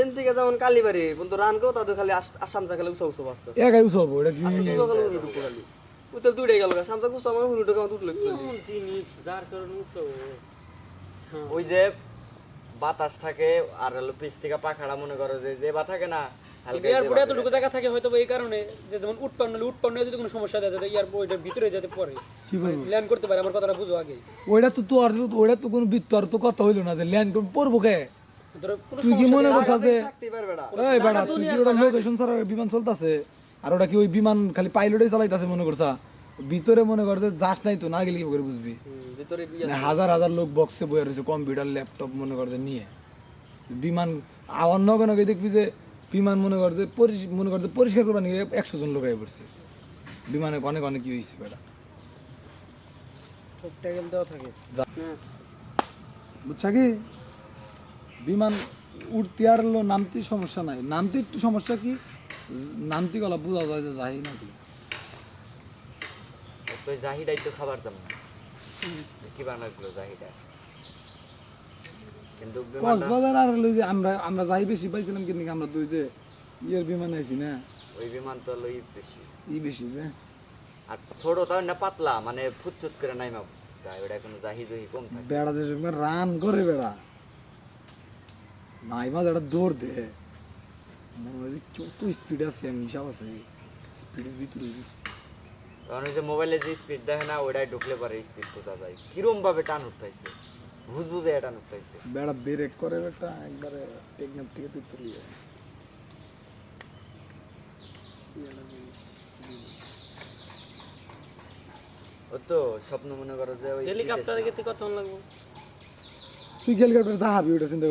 N থেকে যেমন কালীবাড়ি কিন্তু রান করো তাদের খালি আসাম চা খালি উৎসব উৎসব আসতে আসতে একাই এটা কি খালি। উত্তর দুইটাই গেল সামসা কুসা মানে হুলুটো কামা উঠলে জিনিস যার কারণে উৎসব ওই যে বাতাস থাকে আর হলো পিছ থেকে পাখাটা মনে করো যে যে বা থাকে না এয়ারপোর্টে এতটুকু জায়গা থাকে হয়তো এই কারণে যে যেমন উৎপন্ন হলে উৎপন্ন যদি কোনো সমস্যা দেয় যাতে এয়ারপোর্টের ভিতরে যেতে পরে। ল্যান্ড করতে পারে আমার কথাটা বুঝো আগে। ওইটা তো তোর ওইটা তো কোনো বিত্তর তো কথা হইল না যে ল্যান্ড পড়ব কে? তুই কি মনে করছিস যে থাকতেই পারবে না। এই বেটা তুই কি ওটা লোকেশন ছাড়া বিমান চলতেছে? আর ওটা কি ওই বিমান খালি পাইলটই চালাইতাছে মনে করছা? ভিতরে মনে কর যে যাস নাই তো না গেলে কি করে বুঝবি? মানে হাজার হাজার লোক বক্সে বয়ে রয়েছে কম্পিউটার ল্যাপটপ মনে কর যে নিয়ে। বিমান আবার নগে নগে দেখবি যে বিমান মনে কর যে মনে কর যে পরিষ্কার করবা নিয়ে একশো জন লোক আই পড়ছে। বিমানে অনেক অনেক কি হয়েছে বেটা থাকে। বুঝছা কি? বিমান উঠতে আর হলো নামতে সমস্যা নাই। নামতে একটু সমস্যা কি নামতে গলা বোঝা যায় যে যাই নাকি তো জাহিদাই তো খাবার দাম না কি বানাগুলো জাহিদা কিন্তু কক্সবাজার আর হলো যে আমরা আমরা যাই বেশি পাইছিলাম কিন্তু আমরা তো ওই যে ইয়ের বিমানে না? ওই বিমান তো হলো ই বেশি। ই বেশি যে। আর ছোট তাও না পাতলা মানে ফুটচুট করে নাইমা যায় ওটা কোনো জাহি জহি কম থাকে। বেড়া যে রান করে বেড়া। নাই মাঝে একটা দৌড় দে মনে হয় কত স্পিড আছে আমি হিসাব আছে স্পিডের ভিতরে। কারণ ওই যে মোবাইলে যে স্পিড দেখে না ওটাই ঢুকলে পারে স্পিড বোঝা যায়? কিরম ভাবে টান উঠতেছে বুঝ বুঝে টান উঠতেছে বেড়া ব্রেক করে একটা একবারে টেকনাফ থেকে তুই তুলি ও তো স্বপ্ন মনে করো যে ওই হেলিকপ্টারে গেতে কতক্ষণ লাগবে? তুই হেলিকপ্টার যাহাবি ওটা চিন্তা